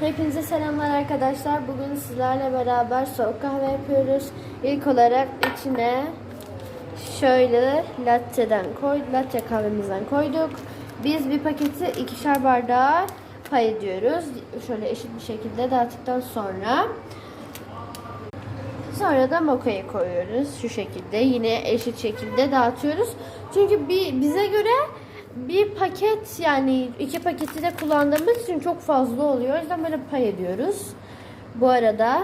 Hepinize selamlar arkadaşlar. Bugün sizlerle beraber soğuk kahve yapıyoruz. İlk olarak içine şöyle latte'den koy, latte kahvemizden koyduk. Biz bir paketi ikişer bardağa pay ediyoruz. Şöyle eşit bir şekilde dağıttıktan sonra Sonra da mokayı koyuyoruz şu şekilde. Yine eşit şekilde dağıtıyoruz. Çünkü bir, bize göre bir paket yani iki paketi de kullandığımız için çok fazla oluyor. O yüzden böyle pay ediyoruz. Bu arada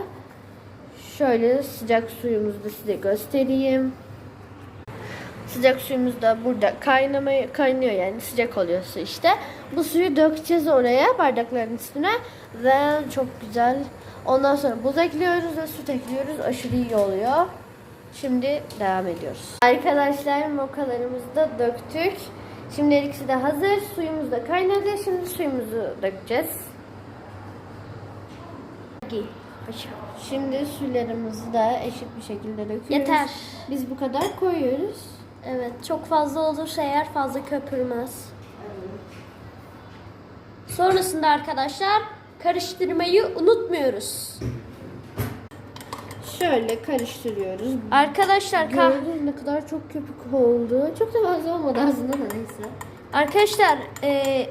şöyle sıcak suyumuzu da size göstereyim. Sıcak suyumuz da burada kaynamaya kaynıyor yani sıcak oluyorsa işte. Bu suyu dökeceğiz oraya bardakların üstüne ve çok güzel. Ondan sonra buz ekliyoruz ve süt ekliyoruz. Aşırı iyi oluyor. Şimdi devam ediyoruz. Arkadaşlar mokalarımızı da döktük. Şimdi her ikisi de hazır. Suyumuz da kaynadı. Şimdi suyumuzu dökeceğiz. Şimdi sularımızı da eşit bir şekilde döküyoruz. Yeter. Biz bu kadar koyuyoruz. Evet çok fazla olursa eğer fazla köpürmez. Sonrasında arkadaşlar karıştırmayı unutmuyoruz. Şöyle karıştırıyoruz. Arkadaşlar kah Gördün ne kadar çok köpük oldu. Çok da fazla olmadı aslında da neyse. arkadaşlar e,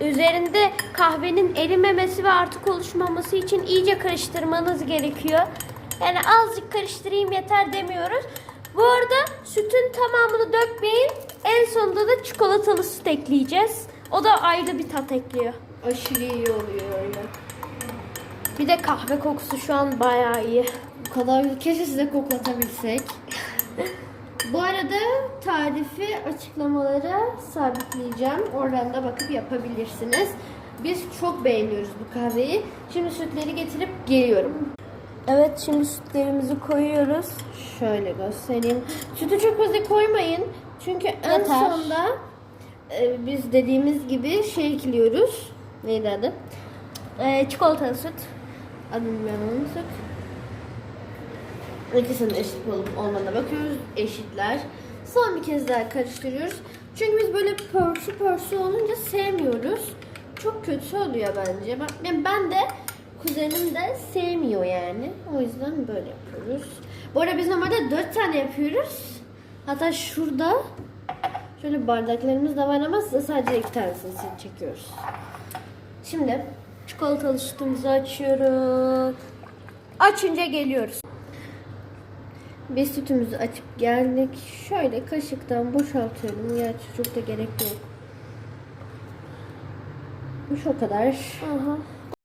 üzerinde kahvenin erimemesi ve artık oluşmaması için iyice karıştırmanız gerekiyor. Yani azıcık karıştırayım yeter demiyoruz. Bu arada sütün tamamını dökmeyin. En sonunda da çikolatalı süt ekleyeceğiz. O da ayrı bir tat ekliyor. Aşırı iyi oluyor öyle. Bir de kahve kokusu şu an bayağı iyi. Kadar keşke size koklatabilsek. Bu arada tarifi açıklamalara sabitleyeceğim. Oradan da bakıp yapabilirsiniz. Biz çok beğeniyoruz bu kahveyi. Şimdi sütleri getirip geliyorum. Evet şimdi sütlerimizi koyuyoruz. Şöyle göstereyim. Sütü çok fazla koymayın. Çünkü en Yeter. sonda e, biz dediğimiz gibi şey ekliyoruz. Neydi adı? Ee, çikolatalı süt. Adını bilmiyorum unuttuk. İkisinin eşit olup olmadığına bakıyoruz. Eşitler. Son bir kez daha karıştırıyoruz. Çünkü biz böyle pörsü pörsü olunca sevmiyoruz. Çok kötü oluyor bence. Ben, ben de kuzenim de sevmiyor yani. O yüzden böyle yapıyoruz. Bu arada biz normalde 4 tane yapıyoruz. Hatta şurada şöyle bardaklarımız da var ama size sadece iki tanesini çekiyoruz. Şimdi Çikolatalı sütümüzü açıyoruz. Açınca geliyoruz. Biz sütümüzü açıp geldik. Şöyle kaşıktan boşaltıyorum. Gerçi çok da gerek yok. Bu şu kadar. Aha.